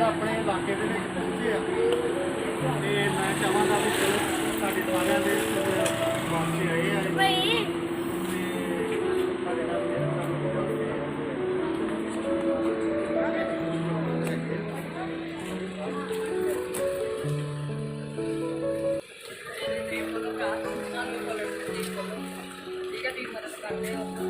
ਜਿਹੜਾ ਆਪਣੇ ਇਲਾਕੇ ਦੇ ਵਿੱਚ ਪਹੁੰਚੇ ਆ ਤੇ ਮੈਂ ਚਾਹਾਂਗਾ ਵੀ ਸਾਡੇ ਸਾਰਿਆਂ ਦੇ ਵਾਪਸੀ ਆਏ ਆ ਭਈ Gracias.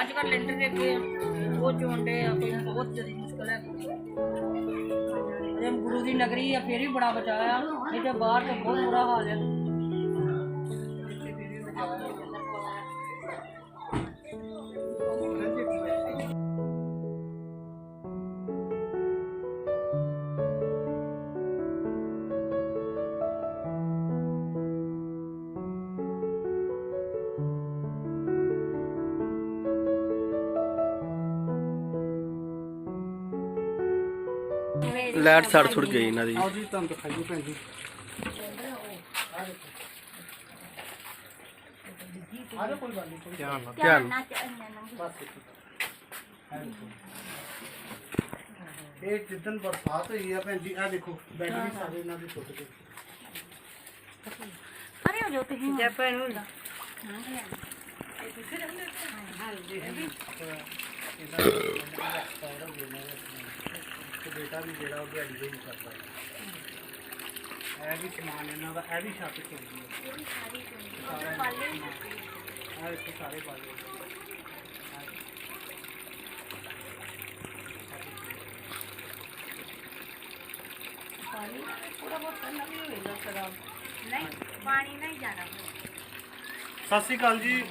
अजकल देखे वो जो बहुत ज़्यादा मुश्किल है गुरु की नगरी है फिर भी बड़ा बचाया नहीं तो बहुत बुरा हाल है। ਲਾਈਟ ਸੜ ਸੁੜ ਗਈ ਇਹਨਾਂ ਦੀ ਆਓ ਜੀ ਤੁਹਾਨੂੰ ਦਿਖਾਈਏ ਭੈਣ ਜੀ ਧਿਆਨ ਨਾਲ ਧਿਆਨ ਨਾਲ। ਇਹ ਜਿੱਦਨ ਬਰਸਾਤ ਹੋਈ ਆ ਭੈਣ ਜੀ ਆ ਦੇਖੋ ਵੀ ਸਾਰੇ ਇਹਨਾਂ ਦੇ ਟੁੱਟ ਗਏ ਜੈ ਭੈਣ ਨੂੰ ਤੇ ਬੇਟਾ ਵੀ ਜਿਹੜਾ ਉਹ ਦਿਹਾੜੀ ਦੇ ਨਹੀਂ ਕਰਦਾ ਇਹ ਵੀ ਸਮਾਨ ਇਹਨਾਂ ਦਾ ਇਹ ਵੀ ਛੱਤ ਚੱਲਦੀ ਹੈ ਆ ਦੇਖੋ ਸਾਰੇ ਬਾਲੇ ਸਤਿ ਸ਼੍ਰੀ ਅਕਾਲ ਜੀ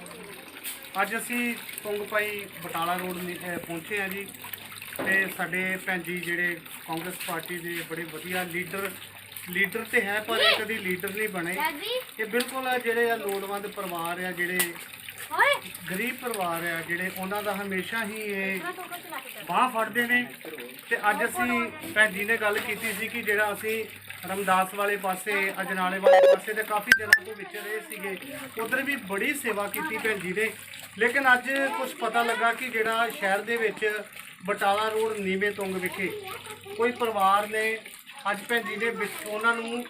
ਅੱਜ ਅਸੀਂ ਤੁੰਗਪਾਈ ਬਟਾਲਾ ਰੋਡ ਨੀ- ਅਹ ਪਹੁੰਚੇ ਆ ਜੀ ਤੇ ਸਾਡੇ ਭੈਣ ਜੀ ਜਿਹੜੇ ਕਾਂਗਰਸ ਪਾਰਟੀ ਦੇ ਬੜੇ ਵਧੀਆ ਲੀਡਰ ਲੀਡਰ ਤੇ ਹੈ ਪਰ ਇਹ ਕਦੀ ਲੀਡਰ ਨਹੀਂ ਬਣੇ। ਇਹ ਬਿਲਕੁਲ ਆ ਜਿਹੜੇ ਆ ਲੋੜਵੰਦ ਪਰਿਵਾਰ ਆ ਜਿਹੜੇ ਗਰੀਬ ਪਰਿਵਾਰ ਆ ਜਿਹੜੇ ਉਹਨਾਂ ਦਾ ਹਮੇਸ਼ਾ ਹੀ ਇਹ ਬਾਹ ਫੜਦੇ ਨੇ। ਤੇ ਅੱਜ ਅਸੀਂ ਭੈਣ ਜੀ ਨੇ ਗੱਲ ਕੀਤੀ ਸੀ ਕਿ ਜਿਹੜਾ ਅਸੀਂ ਰਮਦਾਸ ਵਾਲੇ ਪਾਸੇ ਅਜਨਾਲੇ ਵਾਲੇ ਪਾਸੇ ਤੇ ਕਾਫੀ ਦਿਨਾਂ ਤੋਂ ਵਿਚ ਰਹੇ ਸੀਗੇ। ਉਧਰ ਵੀ ਬੜੀ ਸੇਵਾ ਕੀਤੀ ਭੈਣ ਜੀ ਨੇ। ਲੇਕਿਨ ਅੱਜ ਕੁਝ ਪਤਾ ਲੱਗਾ ਕਿ ਜਿਹੜਾ ਸ਼ਹਿਰ ਦੇ ਵਿੱਚ ਬਟਾਲਾ ਰੋਡ ਨੀਵੇਂ ਤੁੰਗ ਵਿਖੇ। ਕੋਈ ਪਰਿਵਾਰ ਨੇ ਅੱਜ ਭੈਣ ਜੀ ਵਿੱਚ ਉਹਨਾਂ ਨੂੰ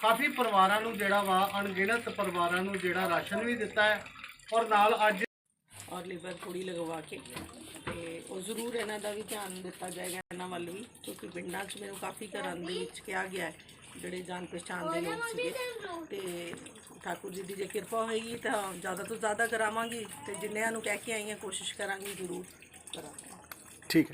ਕਾਫੀ ਪਰਿਵਾਰਾਂ ਨੂੰ ਜਿਹੜਾ ਵਾ, ਅਣਗਿਣਤ ਪਰਿਵਾਰਾਂ ਨੂੰ ਜਿਹੜਾ ਰਾਸ਼ਨ ਵੀ ਦਿੱਤਾ ਹੈ ਔਰ ਨਾਲ ਅੱਜ ਔਰ ਲਿਵਰ ਥੋੜੀ ਲਗਵਾ ਕੇ ਤੇ ਉਹ ਜ਼ਰੂਰ ਇਹਨਾਂ ਦਾ ਵੀ ਧਿਆਨ ਦਿੱਤਾ ਜਾਏਗਾ ਇਹਨਾਂ ਵੱਲ ਵੀ, ਕਿਉਂਕਿ ਪਿੰਡਾਂ 'ਚ ਮੈਨੂੰ ਕਾਫੀ ਘਰਾਂ ਦੇ ਵਿੱਚ ਕਿਹਾ ਗਿਆ ਹੈ, ਜਿਹੜੇ ਜਾਣ ਪਛਾਣ ਦੇ ਲੋਕ ਸੀਗੇ। ਤੇ ਠਾਕੁਰ ਜੀ ਦੀ ਜੇ ਕਿਰਪਾ ਹੋਏਗੀ ਤਾਂ ਜ਼ਿਆਦਾ ਤੋਂ ਜ਼ਿਆਦਾ ਕਰਾਵਾਂਗੀ ਤੇ ਜਿੰਨਿਆਂ ਨੂੰ ਕਹਿ ਕੇ ਆਈ ਹਾਂ, ਕੋਸ਼ਿਸ਼ ਕਰਾਂਗੀ ਜ਼ਰੂਰ ਕਰਾਂਗੇ। ठीक है